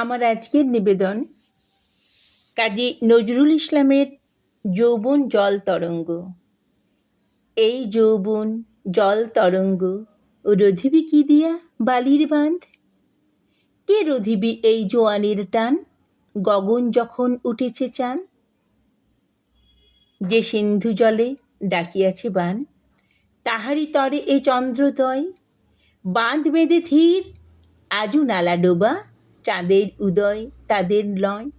আমার আজকের নিবেদন, কাজী নজরুল ইসলামের যৌবন জল তরঙ্গ। এই যৌবন জল তরঙ্গ রধিবি কি দিয়া বালির বাঁধ? কে রধিবি এই জোয়ানের টান? গগন যখন উঠেছে চান? যে সিন্ধু জলে ডাকিয়াছে বান তাহারি তরে এ চন্দ্রোদয়। বাঁধ বেঁধে ধীর, আজু নালা ডোবা চাঁদের উদয়, তাদের লয়।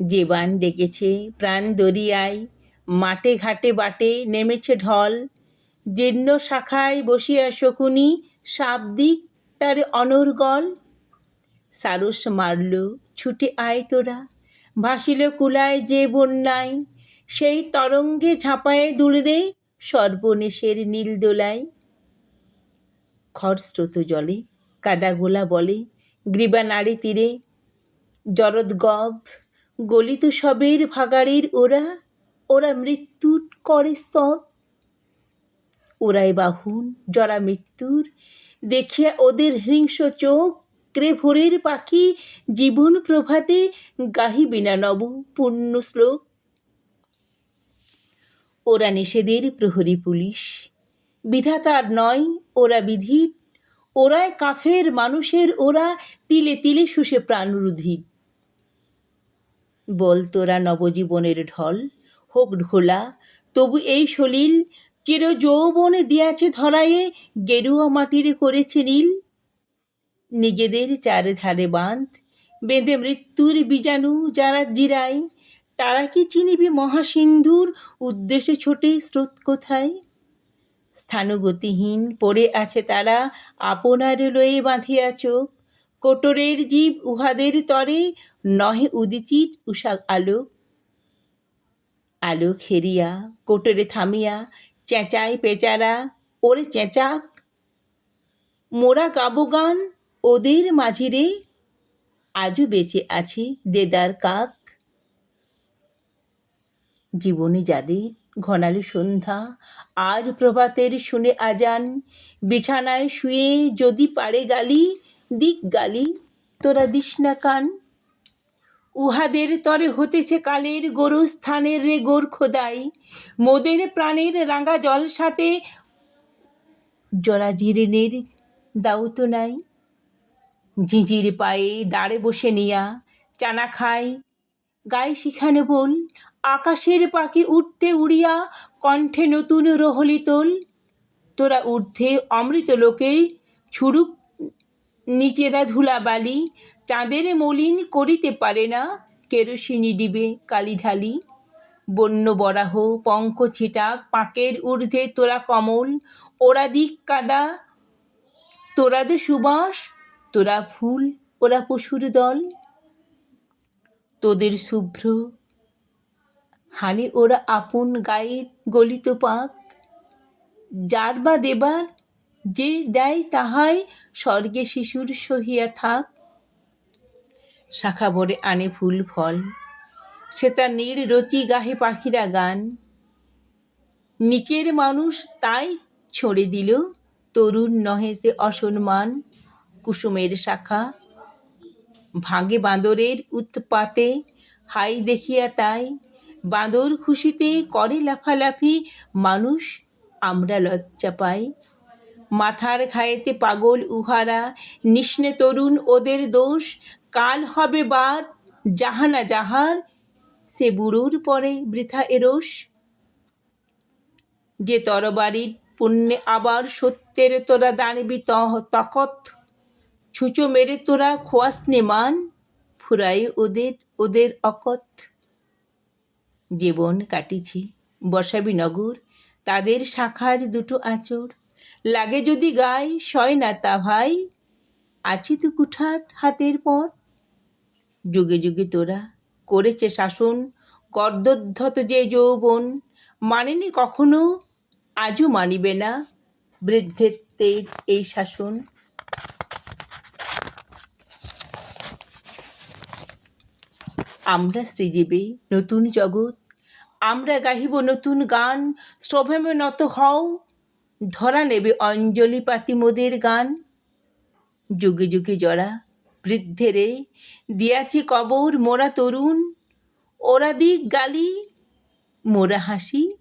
যে বান ডেকেছে প্রাণ দরিয়ায়, মাঠে ঘাটে বাটে নেমেছে ঢল। জীর্ণ শাখায় বসিয়া শকুনি শাব্দিক তার অনর্গল সারস মারল, ছুটে আয় তোরা, ভাসিল কুলায় যে বন্যায়। সেই তরঙ্গে ঝাঁপায়ে দুলরে সর্বনেশের নীল দোলায়। খরস্রোত জলে, কাদাগোলা বলে গ্রীবা নাড়ি তীরে। জরদ গব, গলিত সবের ভাগাড়ের ওরা ওরা মৃত্যুর করে স্তব। ওরাই বাহুন জরা মৃত্যুর, দেখিয়া ওদের হিংস্র চোখ ক্রে ভোরের পাখি জীবন প্রভাতে গাহি বিনা নব পুণ্য শ্লোক। ওরা নিষেধের প্রহরী পুলিশ, বিধাতার নয় ওরা বিধির ওরাই কাফের, মানুষের ওরা তিলে তিলে শুষে প্রাণরুধির বল তোরা নবজীবনের ঢল, হোক ঢোলা, তবু এই সলিল চির যৌবনে দিয়াছে ধরায়ে, গেরুয়া মাটিরে করেছে নীল। নিজেদের চারধারে বাঁধ, বেঁধে মৃত্যুর বীজাণু যারা জিরায়, তারা কি চিনিবি মহাসিন্ধুর উদ্দেশ্যে ছোটে স্রোত কোথায়? স্থানগতিহীন পড়ে আছে তারা, আপনার লয়ে বাঁধিয়া চোখ। কোটরের জীব উহাদের তরে, নহে উদিচিত উষা আলো। আলো খেরিয়া, কোটরে থামিয়া চেঁচাই পেচারা, ওরে চেঁচাক। মোরা গাবো গান ওদের মাঝিরে, আজও বেঁচে আছে দেদার কাক। জীবনে যাদের ঘনালে সন্ধ্যা, আজ প্রভাতের শুনে আজান। বিছানায় শুয়ে যদি পারে গালি, দিক গালি, তোরা দিস না কান। উহাদের তরে হতেছে কালের গরু স্থানের রে গোর খোদাই। মোদের প্রাণের রাঙা জল সাথে জরা জিরেনের দাও তো নাই। ঝিঁঝির পায়ে দাঁড়ে বসে নিয়া, চানা খায়। গায়ে শিখানে বল আকাশের পাখি উঠতে উড়িয়া কণ্ঠে নতুন রহলি তোল। তোরা ঊর্ধ্বে অমৃত লোকে ছুড়ুক নিচেরা ধুলাবালি। চাঁদের মলিন করিতে পারে না কেরোসিনি ডিবে কালি ঢালি। বন্য বরাহ পঙ্ক ছিটাক, পাকের ঊর্ধ্বে তোরা কমল। ওরা দিক কাদা তোরা দে সুবাস, তোরা ফুল, ওরা পশুর দল। তোদের শুভ্র হানে ওরা আপন গায়ে গলিত পাক। যার বা দেবার যে দেয় তাহাই স্বর্গে শিশুর সহিয়া থাক। শাখা ভরে আনে ফুল ফল। সে তার নীড় রচি গাহে পাখিরা গান। নিচের মানুষ তাই ছড়ে দিল, তরুণ নহে সে অসম্মান। কুসুমের শাখা ভাঙে বাঁদরের উৎপাতে, হাই দেখিয়া তাই বাঁদর খুশিতে করে লাফালাফি, মানুষ আমরা লজ্জা পাই। মাথার ঘায়েতে পাগল উহারা, নিষ্ণে তরুণ ওদের দোষ, কাল হবে বার জাহানা যাহার, সে বুড়োর পরে বৃথা এরোষ। যে তরবারির পুণ্যে আবার সত্যের তোরা দানবি তখত ছুঁচো মেরে তোরা খোয়াস মান ফুরাই ওদের ওদের অকথ জীবন কাটিছি। বসাবি নগর, তাদের শাখার দুটো আঁচড়। লাগে যদি গাই, সয় না তা ভাই, আছি তু কুঠার হাতের পর। যুগে যুগে তোরা করেছে শাসন, কর্দধ্যত যে যৌবন, মানেনি কখনো, আজও মানিবে না বৃদ্ধেত্বের এই শাসন। আমরা সৃজিবে নতুন জগৎ। আমরা গাহিব নতুন গান শ্রভেমে নত হও। ধরা নেবে অঞ্জলি পাতি মোদের গান। যুগে যুগে জরা বৃদ্ধেরে দিয়াছি কবর মোরা তরুণ। ওরা দিক গালি, মোরা হাসি।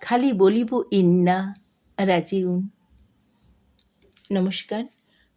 খালি বলিব ইন্না রাজিউন। নমস্কার।